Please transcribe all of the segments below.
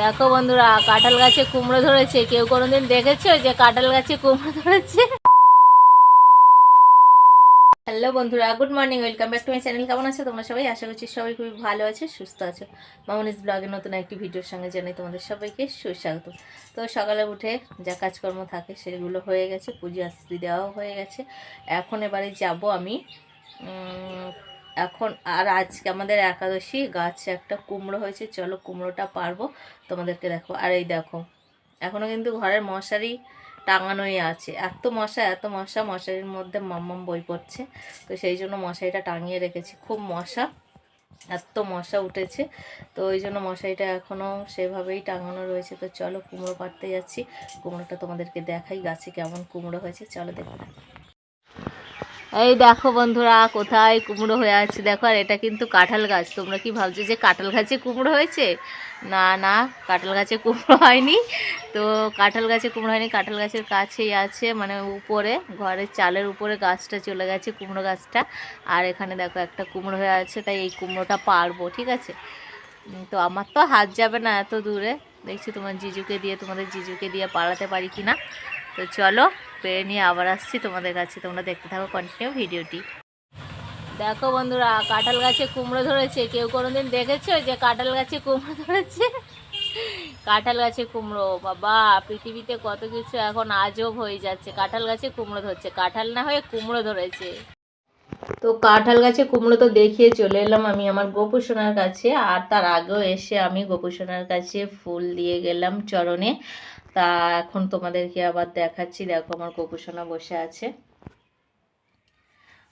দেখো বন্ধুরা, কাঁঠাল গাছে কুমড়ো ধরেছে। কেউ কোনোদিন দেখেছ যে কাঁঠাল গাছে কুমড়ো ধরেছে? হ্যালো বন্ধুরা, good morning, welcome back to my channel. কেমন আছো তোমরা সবাই? আশা করছি সবাই খুবই ভালো আছে, সুস্থ আছো। মামনিস ব্লগের নতুন একটি ভিডিওর সঙ্গে জানাই তোমাদের সবাইকে সুস্বাগত। তো সকালে উঠে যা কাজকর্ম থাকে সেগুলো হয়ে গেছে, পুজো আস্তি দেওয়াও হয়ে গেছে। এখন এবারে যাব আমি এখন আর আজকে আমাদের একাদশী, গাছে একটা কুমড়ো হয়েছে। চলো কুমড়োটা পারব। তোমাদেরকে দেখো। আর এই দেখো এখনও কিন্তু ঘরের মশারি টাঙানোই আছে। এত মশা এত মশা, মশারির মধ্যে মাম্মাম বই পড়ছে। তো সেই জন্য মশারিটা টাঙিয়ে রেখেছি। খুব মশা, এত মশা উঠেছে। তো ওই জন্য মশারিটা এখনও সেভাবেই টাঙানো রয়েছে। তো চলো কুমড়ো পাড়তে যাচ্ছি। কুমড়োটা তোমাদেরকে দেখাই গাছে কেমন কুমড়ো হয়েছে। চলো দেখো। এই দেখো বন্ধুরা, কোথায় কুমড়ো হয়ে আছে? দেখো, আর এটা কিন্তু কাঁঠাল গাছ। তোমরা কি ভাবছ যে কাঁঠাল গাছে কুমড়ো হয়েছে? না না, কাঁঠাল গাছে কুমড়ো হয়নি। তো কাঁঠাল গাছে কুমড়ো হয়নি, কাঁঠাল গাছের কাছেই আছে মানে উপরে, ঘরের চালের উপরে গাছটা চলে গেছে, কুমড়ো গাছটা। আর এখানে দেখো, একটা কুমড়ো হয়ে আছে, তাই এই কুমড়োটা পারব, ঠিক আছে? তো আমার তো হাত যাবে না এত দূরে। দেখছি তোমার জিজুকে দিয়ে, তোমাদের জিজুকে দিয়ে পাড়াতে পারি কি না তো চলো পেরে নিয়ে আবার আসছি তোমাদের কাছে। তোমরা দেখতে থাকো কন্টিনিউ ভিডিওটি। দেখো বন্ধুরা, কাঁঠাল গাছে কুমড়ো ধরেছে। কেউ কোনোদিন দেখেছ যে কাঁঠাল গাছে কুমড়ো ধরেছে? কাঁঠাল গাছে কুমড়ো, বাবা, পৃথিবীতে কত কিছু এখন আজব হয়ে যাচ্ছে। কাঁঠাল গাছে কুমড়ো ধরছে। কাঁঠাল না হয়ে কুমড়ো ধরেছে। তো কাঁঠাল গাছে কুমড়ো তো দেখিয়ে চলে এলাম আমি আমার গোপুসোনার কাছে। আর তার আগেও এসে আমি গোপুসোনার কাছে ফুল দিয়ে গেলাম চরণে। তা এখন তোমাদেরকে আবার দেখাচ্ছি। দেখো আমার গোপুসোনা বসে আছে।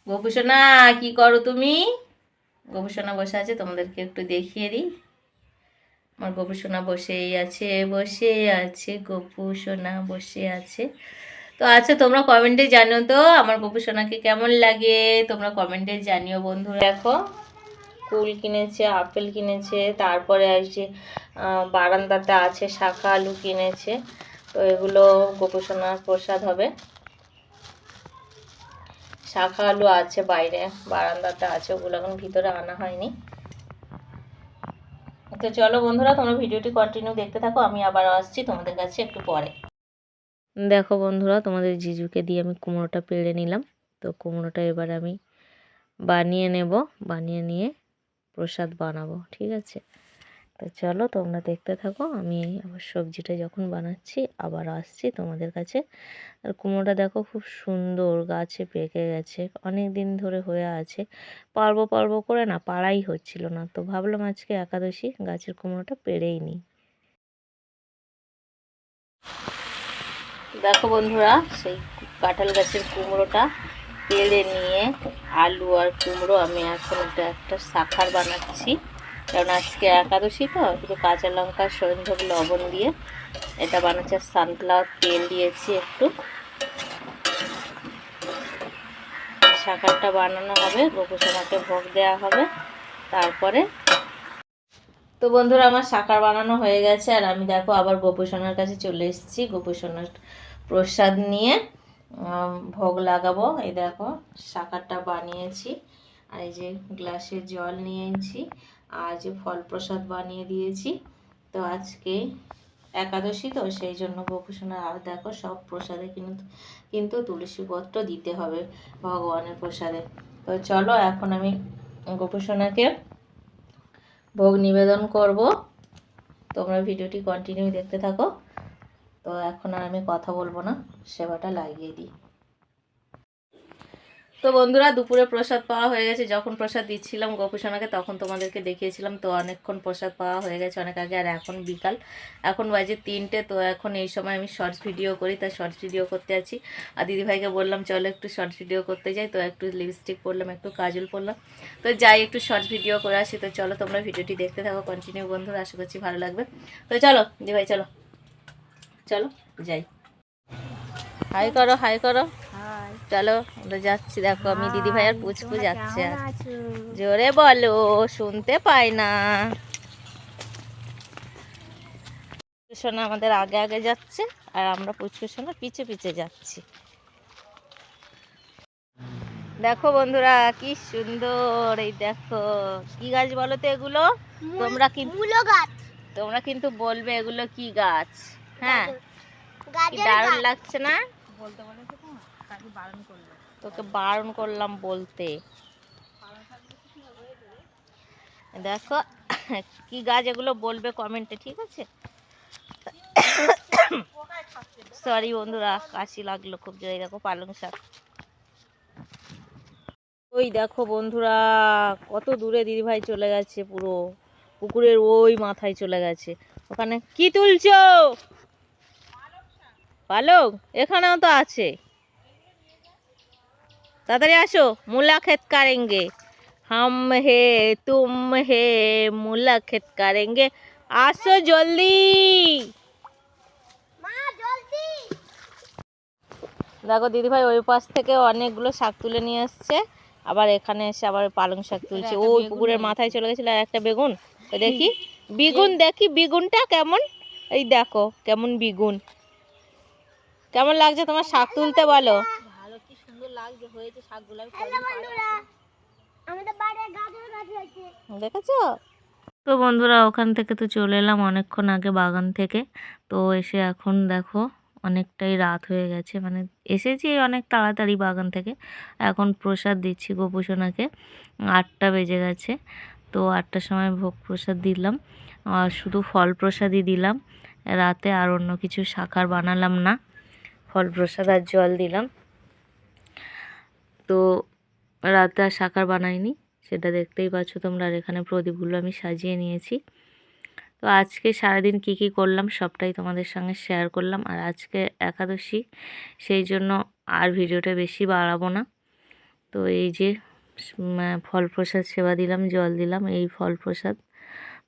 গোপুসোনা, কি করো তুমি? গোপুসোনা বসে আছে, তোমাদেরকে একটু দেখিয়ে দিই। আমার গোপুসোনা বসেই আছে, বসে আছে, গোপুসোনা বসে আছে। তো আচ্ছা তোমরা কমেন্টে জানিও তো আমার গোপুসোনাকে কেমন লাগে? তোমরা কমেন্টে জানিও বন্ধুরা। দেখো, কুল কিনেছে, আপেল কিনেছে, তারপরে আসছে বারান্দাতে আছে, শাখা আলু কিনেছে। তো এগুলো গোপুসোনার প্রসাদ হবে। শাখা আলু আছে বাইরে, বারান্দাতে আছে, ওগুলো এখন ভিতরে আনা হয়নি। তো চলো বন্ধুরা, তোমরা ভিডিওটি কন্টিনিউ দেখতে থাকো, আমি আবার আসছি তোমাদের কাছে একটু পরে। দেখো বন্ধুরা, তোমাদের জিজুকে দিয়ে আমি কুমড়োটা পেড়ে নিলাম। তো কুমড়োটা এবার আমি বানিয়ে নেব, বানিয়ে নিয়ে প্রসাদ বানাবো, ঠিক আছে? তো চলো তোমরা দেখতে থাকো, আমি আবার সবজিটা যখন বানাচ্ছি, আবার আসছি তোমাদের কাছে। আর কুমড়োটা দেখো খুব সুন্দর গাছে পেকে গেছে অনেক দিন ধরে হয়ে আছে। পারব পারব করে না, পাড়াই হচ্ছিল না। তো ভাবলাম আজকে একাদশী, গাছের কুমড়োটা পেড়েই নিই। দেখো বন্ধুরা, সেই কাঁঠাল গাছের কুমড়োটা পেড়ে নিয়ে আলু আর কুমড়ো আমি এখন এটা একটা শাখার বানাচ্ছি। কারণ আজকে একাদশী তো একটু কাঁচা লঙ্কা সন্ধব লবণ দিয়ে এটা বানাচ্ছে সানফ্লাওয়ার তেল দিয়েছি একটু। শাখারটা বানানো হবে গোপুসোনাকে ভোগ দেওয়া হবে। তারপরে তো বন্ধুরা, আমার শাকার বানানো হয়ে গেছে, আর আমি দেখো আবার গোপুসোনার কাছে চলে এসেছি, গোপুসোনার প্রসাদ নিয়ে। ভোগ লাগাবো। এই দেখো শাকারটা বানিয়েছি, আর এই যে গ্লাসে জল নিয়েছি আর যে ফল প্রসাদ বানিয়ে দিয়েছি। তো আজকে একাদশী, তো সেই জন্য গোপুসোনার আর দেখো সব প্রসাদে কিন্তু কিন্তু তুলসী পত্র দিতে হবে ভগবানের প্রসাদে। তো চলো, এখন আমি গোপুসোনাকে ভোগ নিবেদন করব। তোমরা ভিডিওটি কন্টিনিউ দেখতে থাকো। তো এখন আর আমি কথা বলব না, সেবাটা লাগিয়ে দিই। তো বন্ধুরা, দুপুরে প্রসাদ পাওয়া হয়ে গেছে। যখন প্রসাদ দিচ্ছিলাম গোপুসোনাকে তখন তোমাদেরকে দেখিয়েছিলাম, তো অনেকক্ষণ প্রসাদ পাওয়া হয়ে গেছে অনেক আগে, আর এখন বিকাল। এখন বাজে তিনটে, তো এখন এই সময় আমি শর্টস ভিডিও করি, তাই শর্টস ভিডিও করতে আছি। আর দিদিভাইকে বললাম, চলো একটু শর্টস ভিডিও করতে যাই। তো একটু লিপস্টিক পরলাম, একটু কাজল পরলাম। তো যাই, একটু শর্টস ভিডিও করে আসি। তো চলো, তোমরা ভিডিওটি দেখতে থাকো কন্টিনিউ বন্ধুরা, আশা করছি ভালো লাগবে। তো চলো, দিদিভাই, চলো। চলো, যাই। হাই করো হাই করো। চলো আমরা যাচ্ছি। দেখো আমি দিদি ভাই আর পুচকু যাচ্ছে আর জোরে বলো শুনতে পাই না। সোনা আমাদের আগে আগে যাচ্ছে আর আমরা পুচকু সোনা পিছে পিছে যাচ্ছি। দেখো বন্ধুরা কি সুন্দর এই দেখো। কি গাছ বলো তো এগুলো? তোমরা কি মূলো গাছ। তোমরা কিন্তু বলবে এগুলো কি গাছ হ্যাঁ? দারুণ লাগছে না? বলতে বলেছে তো? তাকে বারণ করলাম বলতে। দেখো, কি গাছ এগুলো বলবে কমেন্টে, ঠিক আছে? সরি বন্ধুরা, কাশি লাগল খুব জোরে দেখো পালং শাক। ওই দেখো বন্ধুরা, কত দূরে দিদিভাই চলে গেছে পুরো। পুকুরের ওই মাথায় চলে গেছে। ওখানে কি তুলছো? পালং? এখানেও তো আছে। তাড়াতাড়ি আসো মুলা খেত কারেঙ্গে। হাম হে তুম হে মুলা খেত কারেঙ্গে। আসো জলদি। দেখো দিদিভাই ওই পাশ থেকে অনেকগুলো শাক তুলে নিয়ে এসছে আবার এখানে এসে আবার পালং শাক তুলছে। ওই পুকুরের মাথায় চলে গেছিল আর একটা বেগুন। দেখি বেগুন দেখি বেগুনটা কেমন? এই দেখো কেমন বেগুন। কেমন লাগছে তোমার শাক তুলতে বলো? লাগছে হয়েছে শাকগুলো আমি হ্যালো বন্ধুরা আমাদের গাজর গাছ আছে দেখেছ? তো বন্ধুরা ওখান থেকে তো চলে এলাম অনেকক্ষণ আগে বাগান থেকে। তো এসে এখন দেখো অনেকটাই রাত হয়ে গেছে। মানে এসেছি অনেক তাড়াতাড়ি বাগান থেকে। এখন প্রসাদ দিচ্ছি গোপুসোনাকে। আটটা বেজে গেছে। তো আটটার সময় ভোগ প্রসাদ দিলাম। আর শুধু ফল প্রসাদই দিলাম। রাতে আর অন্য কিছু শাখার বানালাম না। ফল প্রসাদ আর জল দিলাম। তো রাতে আর শাখার বানাইনি, সেটা দেখতেই পাচ্ছ তোমরা। আর এখানে প্রদীপগুলো আমি সাজিয়ে নিয়েছি। তো আজকে সারাদিন কি কি করলাম সবটাই তোমাদের সঙ্গে শেয়ার করলাম। আর আজকে একাদশী, সেই জন্য আর ভিডিওটা বেশি বাড়াবো না। তো এই যে ফল প্রসাদ সেবা দিলাম, জল দিলাম, এই ফল প্রসাদ।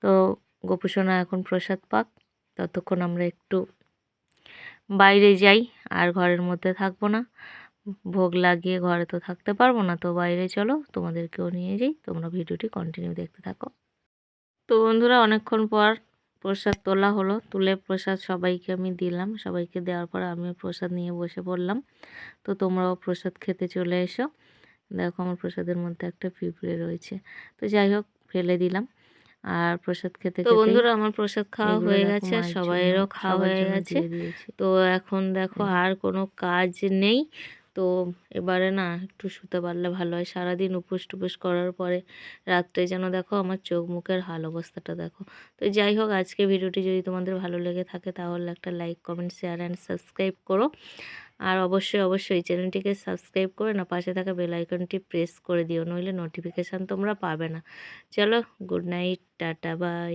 তো গোপুসোনা এখন প্রসাদ পাক, ততক্ষণ আমরা একটু বাইরে যাই, আর ঘরের মধ্যে থাকব না। ভোগ লাগিয়ে ঘরে তো থাকতে পারব না তো বাইরে চলো তোমাদেরকেও নিয়ে যাই তোমরা ভিডিওটি কন্টিনিউ দেখতে থাকো। তো বন্ধুরা অনেকক্ষণ পর প্রসাদ তোলা হলো তুলে প্রসাদ সবাইকে আমি দিলাম সবাইকে দেওয়ার পর আমি প্রসাদ নিয়ে বসে পড়লাম। তো তোমরাও প্রসাদ খেতে চলে এসো। দেখো আমার প্রসাদের মধ্যে একটা পিঁপড়ে রয়েছে। তো যাই হোক ফেলে দিলাম। আর প্রসাদ খেতে তো বন্ধুরা আমার প্রসাদ খাওয়া হয়ে গেছে সবাইয়েরও খাওয়া হয়ে গেছে। তো এখন দেখো আর কোনো কাজ নেই। তো এবারে না একটু শুতে পারলে ভালো হয়। সারাদিন উপোস টুপোস করার পরে রাত্রে যেন দেখো আমার চোখ মুখের হাল অবস্থাটা দেখো। তো যাই হোক আজকে ভিডিওটি যদি তোমাদের ভালো লেগে থাকে তাহলে একটা like comment share and subscribe করো। আর অবশ্যই অবশ্যই চ্যানেলটিকে সাবস্ক্রাইব করে না, পাশে থাকা বেল আইকনটি প্রেস করে দিও, নইলে নোটিফিকেশান তোমরা পাবে না। চলো গুড নাইট টাটা বাই